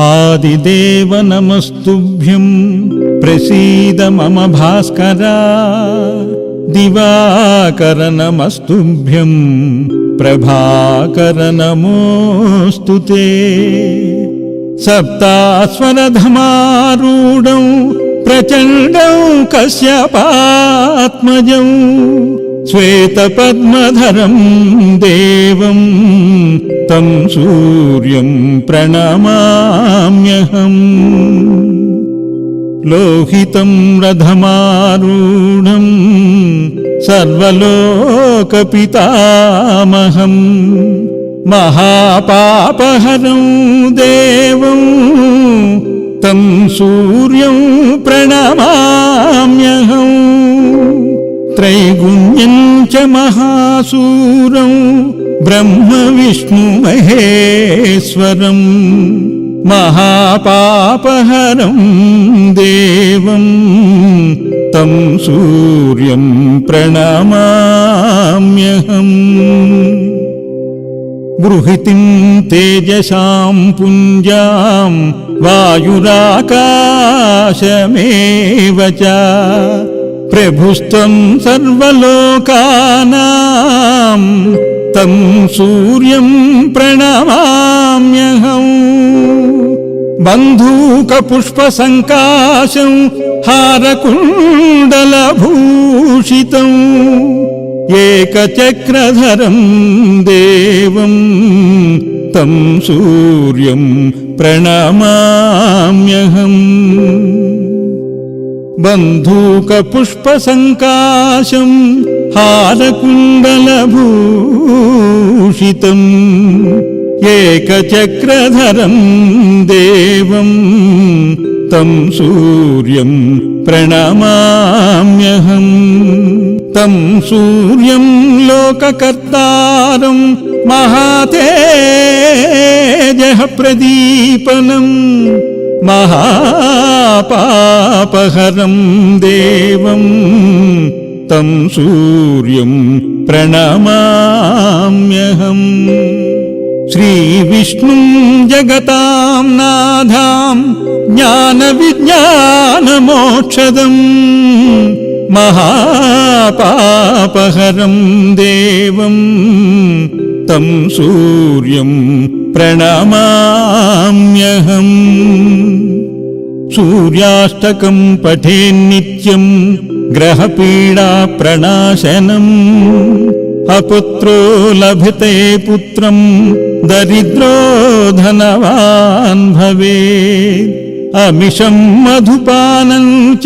ఆదిదేవ నమస్తుభ్యం ప్రసీద మమ భాస్కర దివాకర నమస్తుభ్యం ప్రభాకర నమోస్తు సప్తాస్వరధమారూఢం ప్రచండం కశ్యపాత్మజం శ్వేతపద్మధరం దేవం తం సూర్యం ప్రణమామ్యహం. లోహితం రథమారూఢం సర్వలోకపితామహం. మహాపాపహరం దేవం తం సూర్యం ప్రణమామ్యహం. त्रैगुण्यं च महासूरं ब्रह्म विष्णुमहेश्वरम् महापापहरं देवं तं सूर्यं प्रणमाम्यहम् बृहतिं तेजसां पुञ्जां वायुराकाशमेव च प्रभुस्त्वं सर्वलोकानां तं सूर्यं प्रणमाम्यहम् बन्धूकपुष्पसङ्काशं हारकुण्डलभूषितम् एकचक्रधरं देवं तं सूर्यं प्रणमाम्यहम् बन्धूकपुष्पसङ्काशं हारकुण्डलभूषितम् एकचक्रधरं देवं तं सूर्यं प्रणमाम्यहम् तं सूर्यं लोककर्तारं महातेजः प्रदीपनम् महापापहरं देवं तं सूर्यं प्रणमाम्यहम्। श्रीविष्णुं जगतां नाधां ज्ञानविज्ञानमोक्षदम् महापापहरं देवं तं सूर्यं प्रणमाम्यहम् सूर्याष्टकं पठेन्नित्यं ग्रहपीडाप्रणाशनम् अपुत्रो लभते पुत्रं दरिद्रो धनवान् भवेत् अमिषं मधुपानं च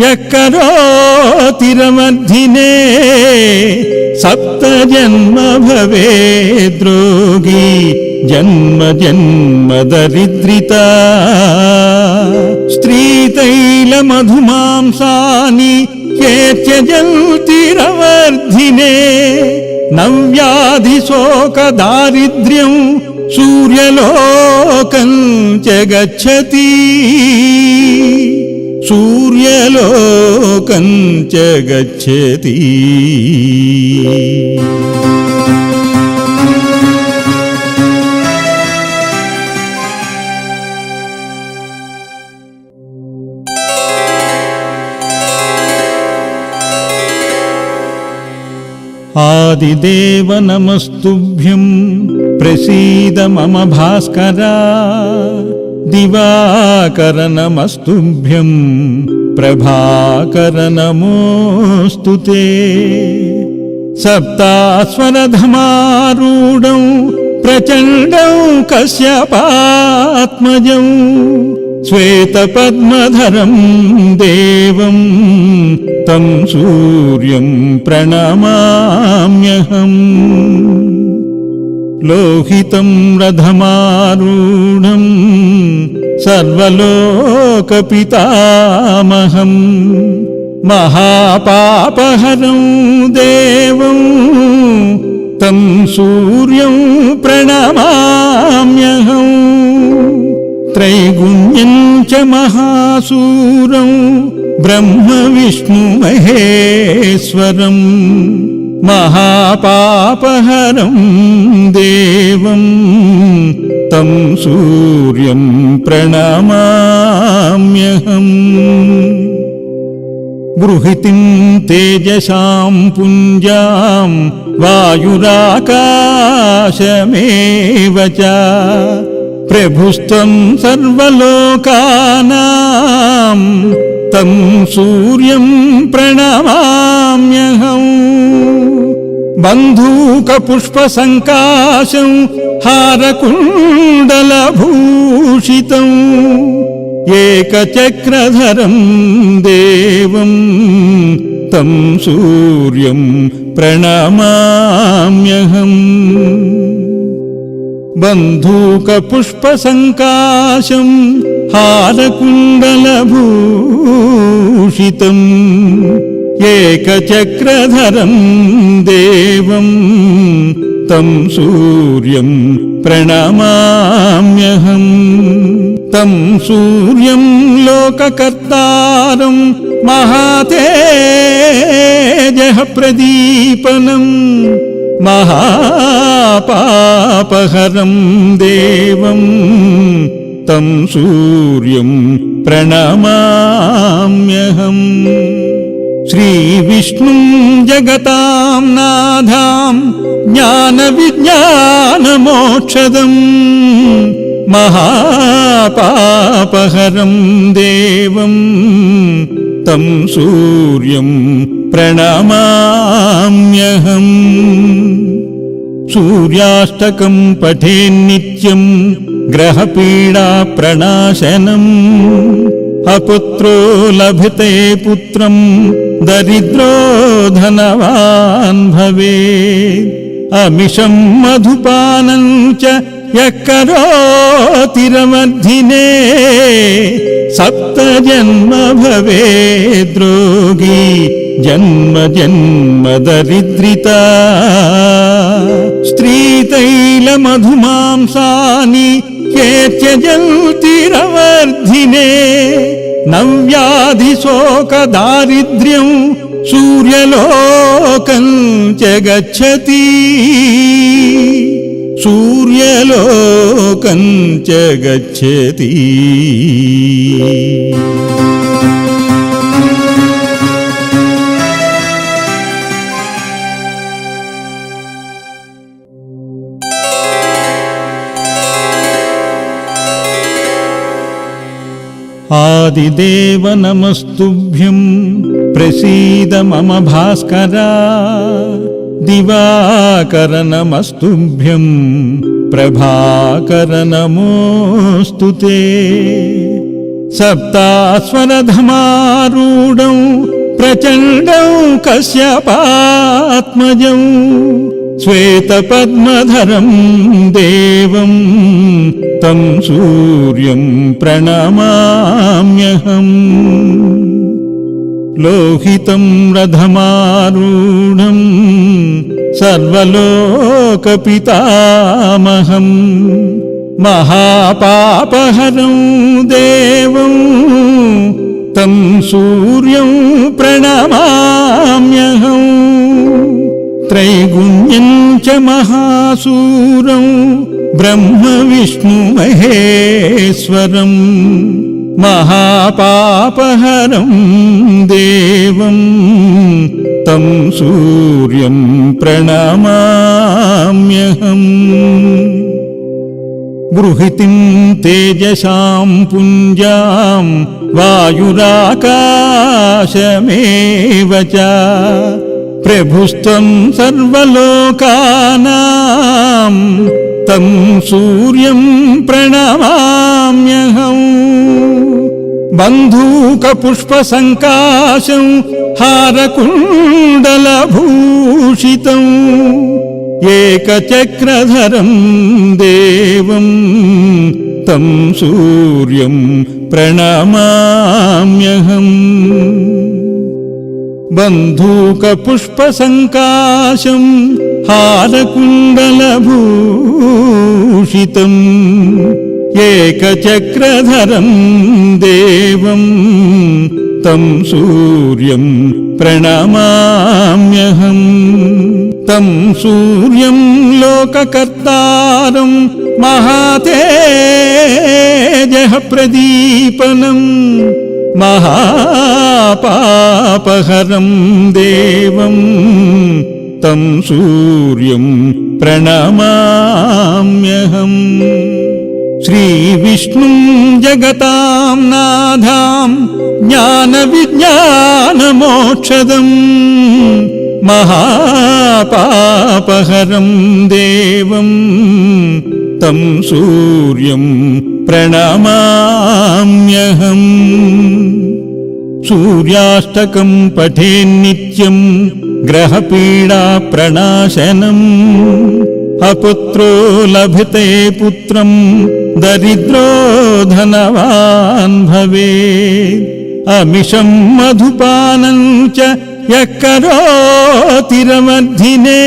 यः करोतिरमर्धिने सप्तजन्म भवेद्रोगी జన్మ జన్మ దరిద్రిత. స్త్రీతైల మధుమాంసాని కేత్యజల్తిరవర్ధినే నవ్యాధి శోక దారిద్ర్యం సూర్యలోకం చగచ్చతి. సూర్యలోకం చగచ్చతి. ఆదిదేవ నమస్తుభ్యం ప్రసీద మమ భాస్కర దివాకర నమస్తుభ్యం ప్రభాకర నమోస్తు సప్తాస్వరధమారూఢం ప్రచండం కశ్యపాత్మజం श्वेतपद्मधरं देवं तं सूर्यं प्रणमाम्यहम् लोहितं रथमारूढं सर्वलोकपितामहम् महापापहरं देवं तं सूर्यं प्रणमाम्यहम् त्रैगुण्यं च महासूरं ब्रह्म विष्णुमहेश्वरम् महापापहरं देवं तं सूर्यं प्रणमाम्यहम् बृहतिं तेजसां पुञ्जां वायुराकाशमेव च प्रभुस्त्वं सर्वलोकानां तं सूर्यं प्रणमाम्यहम् बन्धूकपुष्पसङ्काशं हारकुण्डलभूषितम् एकचक्रधरं देवं तं सूर्यं प्रणमाम्यहम् बन्धूकपुष्पसङ्काशं हारकुण्डलभूषितम् एकचक्रधरं देवं तं सूर्यं प्रणमाम्यहम् तं सूर्यं लोककर्तारं महातेजः प्रदीपनम् महापापहरं देवं तं सूर्यं प्रणमाम्यहम् श्रीविष्णुं जगतां नाधां ज्ञानविज्ञानमोक्षदम् महापापहरं देवं तं सूर्यं प्रणमाम्यहम्। सूर्याष्टकं पठेन्नित्यं ग्रहपीडाप्रणाशनम् अपुत्रो लभते पुत्रं दरिद्रो धनवान् भवेत्। अमिषं मधुपानं च ఎక్కడో తిరమధ్యనే సప్త జన్మ భవే ద్రోగి జన్మ జన్మ దరిద్రిత. స్త్రీ తైల మధుమాంసాని కేర్చజల్తిరవర్ధినే నవ్యాధి శోక దారిద్ర్యం సూర్యలోకం చ గచ్చతి సూర్యలోకం చ గచ్చతి ఆదిదేవ నమస్తుభ్యం ప్రసీద మమ భాస్కరా. प्रभाकर नमोऽस्तु ते सप्तास्वरधमारूढौ प्रचण्डौ कश्यपात्मजौ श्वेतपद्मधरं देवं तं सूर्यं प्रणमाम्यहम् लोहितं रथमारूढं सर्वलोकपितामहम् महापापहरं देवं तं सूर्यं प्रणमाम्यहम् त्रैगुण्यं च महासूरं ब्रह्मविष्णुमहेश्वरम् महापापहरं देवं तं सूर्यं प्रणमाम्यहम्। बृहतिं तेजसां पुञ्जां वायुराकाशमेव च। प्रभुस्त्वं सर्वलोकानां तं सूर्यं प्रणमाम्यहम् बन्धूकपुष्पसङ्काशं हारकुण्डलभूषितम् एकचक्रधरं देवं तं सूर्यं प्रणमाम्यहम् बन्धूकपुष्पसङ्काशं हारकुण्डलभूषितम् एकचक्रधरं देवं तं सूर्यं प्रणमाम्यहम् तं सूर्यं लोककर्तारं महातेजः प्रदीपनम् महापापहरं देवं तं सूर्यं प्रणमाम्यहम्। श्रीविष्णुं जगतां नाधां ज्ञानविज्ञानमोक्षदम् महापापहरं देवं तं सूर्यं प्रणमाम्यहम् सूर्याष्टकं पठेन्नित्यं ग्रहपीडाप्रणाशनम् अपुत्रो लभते पुत्रं दरिद्रो धनवान् भवेत् अमिषं मधुपानं च ఎక్కడో తిరమర్ధినే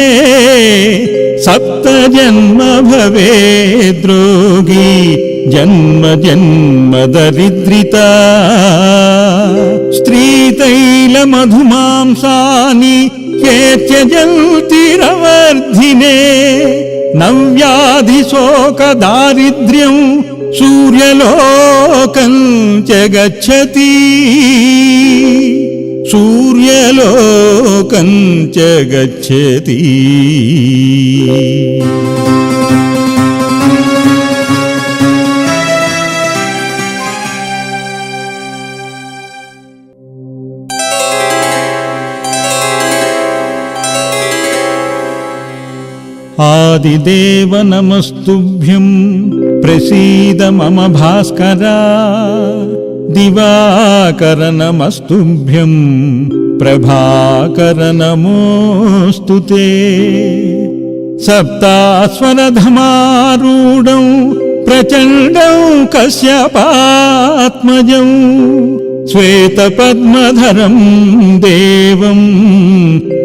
సప్తజన్మ భవే ద్రోగి జన్మ జన్మ దరిద్రిత. స్త్రీ స్త్రీతైల మధుమాంసాని కేత్యజల్తిరవర్ధినే నవ్యాధి శోక దారిద్ర్యం సూర్యలోకం చ గచ్చతి च गच्छति आदिदेव नमस्तुभ्यं प्रसीद मम भास्करा दिवाकर नमस्तुभ्यं प्रभाकर नमोऽस्तु ते सप्तास्वरधमारूढौ प्रचण्डौ कश्यपात्मजौ श्वेतपद्मधरं देवं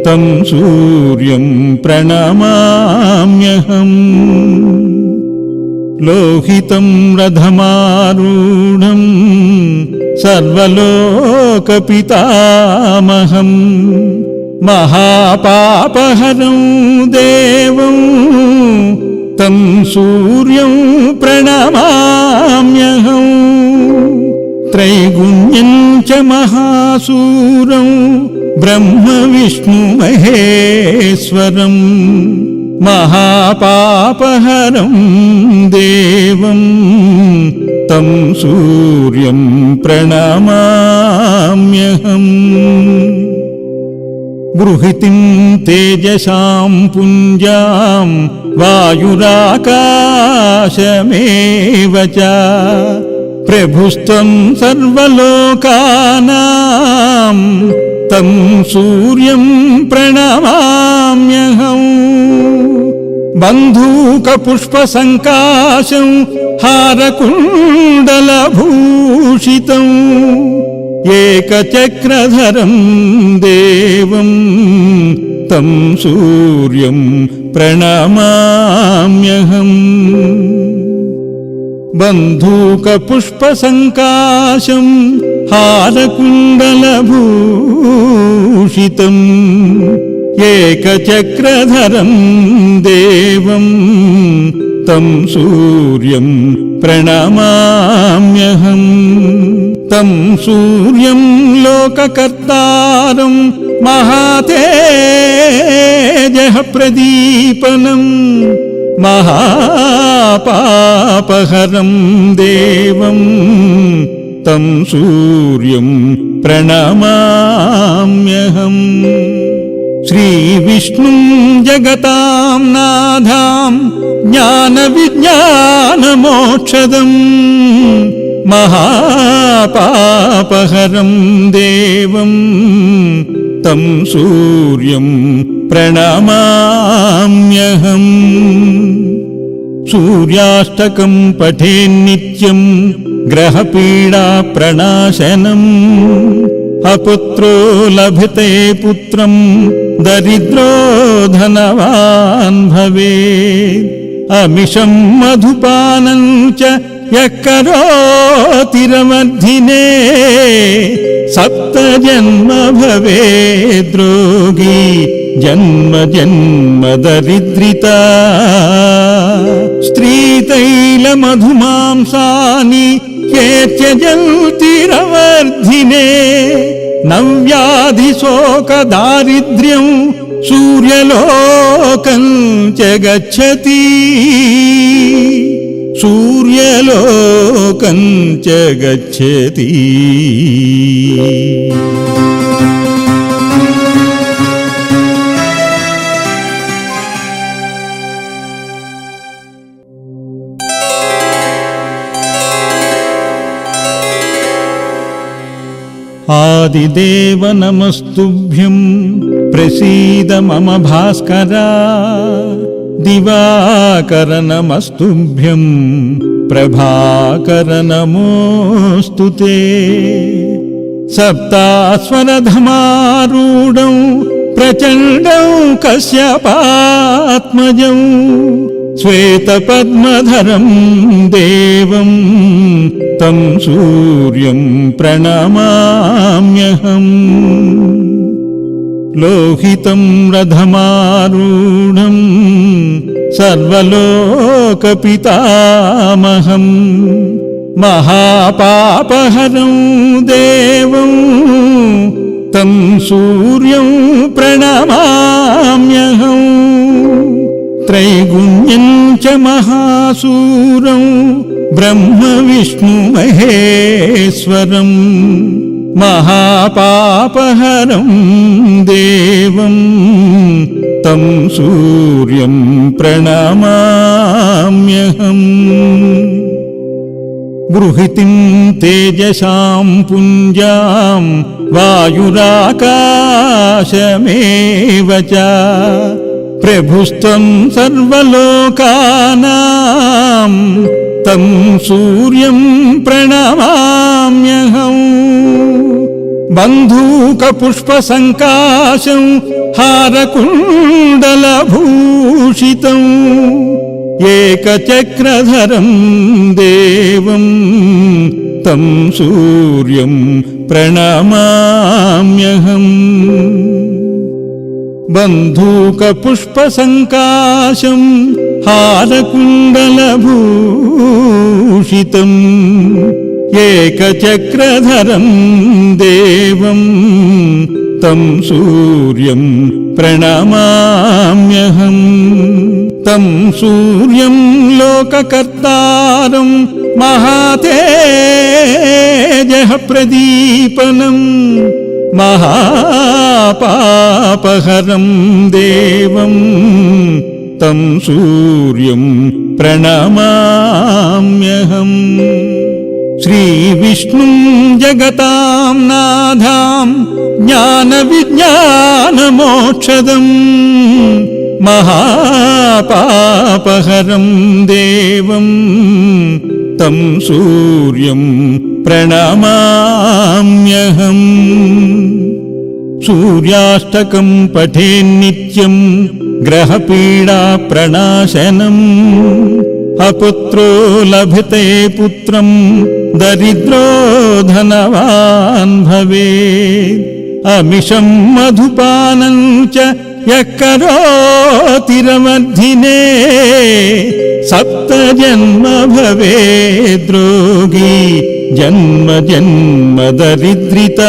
तं सूर्यं प्रणमाम्यहम् लोहितं रथमारूढं सर्वलोकपितामहम् महापापहरं देवं तं सूर्यं प्रणमाम्यहम् त्रैगुण्यं च महासूरं ब्रह्मविष्णुमहेश्वरम् महापापहरं देवं तं सूर्यं प्रणमाम्यहम् बृहतिं तेजसां पुञ्जां वायुराकाशमेव च प्रभुस्त्वं सर्वलोकानां तं सूर्यं प्रणमाम्यहम् बन्धूकपुष्पसङ्काशं हारकुण्डलभूषितम् एकचक्रधरं देवं तं सूर्यं प्रणमाम्यहम्। बन्धूकपुष्पसङ्काशं हारकुण्डलभूषितम् एकचक्रधरं देवं तं सूर्यं प्रणमाम्यहम् तं सूर्यं लोककर्तारं महातेजः प्रदीपनम् महापापहरं देवं तं सूर्यं प्रणमाम्यहम् श्रीविष्णुं जगतां नाधां ज्ञानविज्ञानमोक्षदम् महापापहरं देवं तं सूर्यं प्रणमाम्यहम् सूर्याष्टकं पठेन्नित्यं ग्रहपीडाप्रणाशनम् అపుత్రో లభతే పుత్రం దరిద్రో ధనవాన్ భవే అమిషం మధుపానం చ యకరోతిరమర్ధినే సప్తజన్మ భవే ద్రోగి జన్మ జన్మ దరిద్రిత. స్త్రీతైల మధుమాంసాని కేత్యజన్మ నవ్యాధి శోక దారిద్ర్యం సూర్యలోకం చ గచ్చతి సూర్యలోకం చ ఆదిదేవ నమస్తుభ్యం ప్రసీద మమ భాస్కర దివాకర నమస్తుభ్యం ప్రభాకర నమోస్తు సప్తాస్వరధమారూఢం ప్రచండం కశ్యపాత్మజం శ్వేతపద్మధరం దేవం తం సూర్యం ప్రణమామ్యహం. లోహితం రథమారూఢం సర్వలోకపితామహం. మహాపాపహరం దేవం తం సూర్యం ప్రణమామ్యహం. त्रैगुण्यम् च महासूरम् ब्रह्म महापापहरम् देवम् तं सूर्यम् प्रणमाम्यहम्। गृहितिम् तेजसाम् पुञ्जाम् वायुराकाशमेव च प्रभुस्त्वं सर्वलोकानां तं सूर्यं प्रणमाम्यहम् बन्धूकपुष्पसङ्काशं हारकुण्डलभूषितम् एकचक्रधरं देवं तं सूर्यं प्रणमाम्यहम् बन्धूकपुष्पसङ्काशं हारकुण्डलभूषितम् एकचक्रधरं देवं तं सूर्यं प्रणमाम्यहम् तं सूर्यं लोककर्तारं महातेजः प्रदीपनम् महापापहरं देवं तं सूर्यं प्रणमाम्यहम्। श्रीविष्णुं जगतां नाधां ज्ञानविज्ञानमोक्षदम् महापापहरं देवं तं सूर्यं प्रणमाम्यहम् सूर्याष्टकं पठेन्नित्यं ग्रहपीडाप्रणाशनम् अपुत्रो लभते पुत्रं दरिद्रो धनवान् भवेत् अमिषं मधुपानं च ఎక్కడో తిరమర్ధినే సప్తజన్మ భవే ద్రోగి జన్మ జన్మ దరిద్రిత.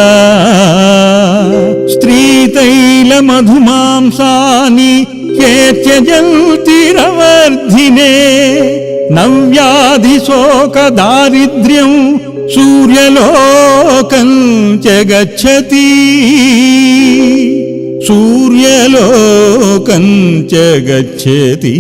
స్త్రీ స్త్రీతైల మధుమాంసాని కేత్యజల్తిరవర్ధినే నవ్యాధి శోక దారిద్ర్యం సూర్యలోకం చ గచ్చతి सूर्यलोकञ्च गच्छति